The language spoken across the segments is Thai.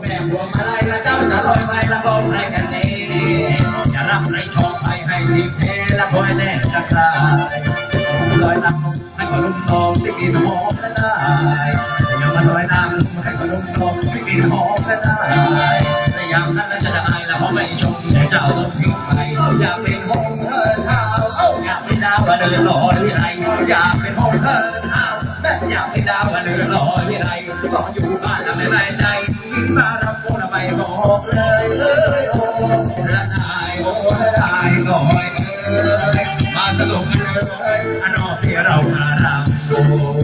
แม่วมาลัยละเจ้าจะลอยไปละบอมให้กันนี้จะรับในชอบไปให้ทีเทละบอยแน่จะกลาลอยน้ำให้คนลุ่มทองที่มีหอมและได้อย่ามาลอยน้ำให้คนลุ่มทองที่มีหอมและได้แต่ยามนั้นจะได้ละเพาไม่ชมแต่เจ้าต้องทิ้งไปอยากเป็นหงเธอเท้าเอยากเป็นดาวมาเดินลอยที่ไหอยากเป็นหงเธเท้าอยากเป็นดาวมาเดินลอยที่ไรนก็อยู่ไป no quiero una razón.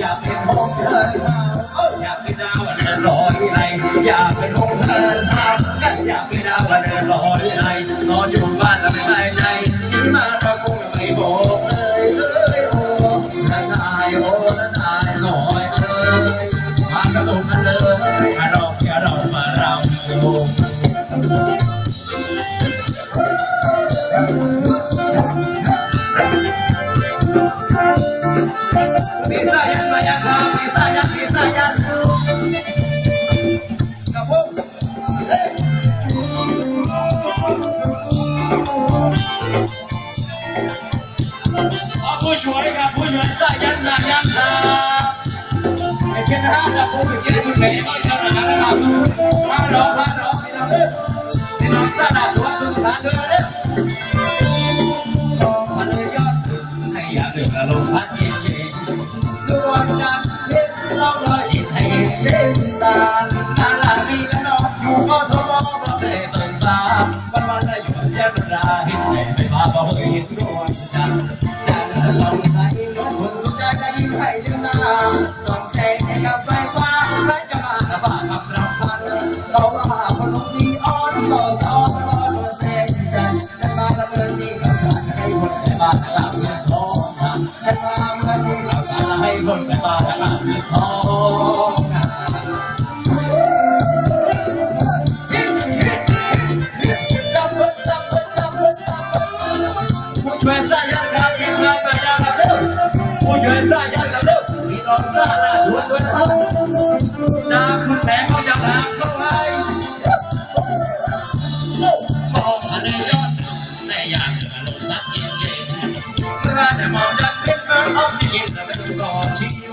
อยากเป็นของเธออยากเป็นดาวเดิลอยไหอยากเป็นของเธออยากเป็นดาวเดิลอยไหนอนอยู่บ้านแล้ไม่ไปไหนนี่มาตะกุ้งไม่บอกเลยโอ้ละนายโอ้ละนายลอยอยมากระตุกกันเลยมาลองแค่เรามารำ chuối gặp vui nhớ xa nhân, là nhân, là Em trên hát là cô được kia một bé bao nhiêu là ngắn học Hoa đó hoa đó thì làm ơn Thì nói xa là của tôi phá nữa đấy Mà nơi con Hay giả được là lâu phát hiện gì Cứ quan trang biết lòng lời thì thầy đến ta Ta là vì đã nó dù có thô lo và về tầng xa mà bao hơi hiện đồ anh Thank you.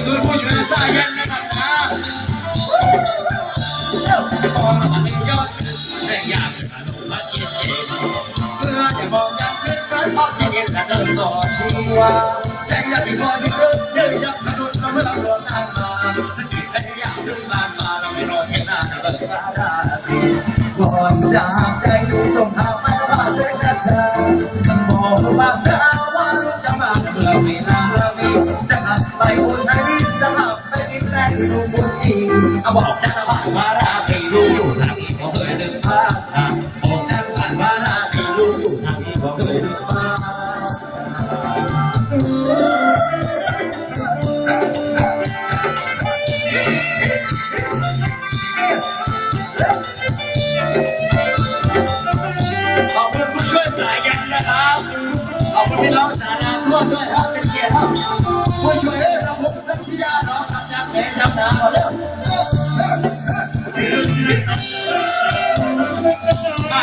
दूर कुछ ऐसा है Oh, อาบอกฉันว่าว่าราไม่รู้อยู่นะบอกเคยลืมพลาดนะบอกฉันว่าว่าราไม่รู้อยู่นะบอกเคยลืมพาด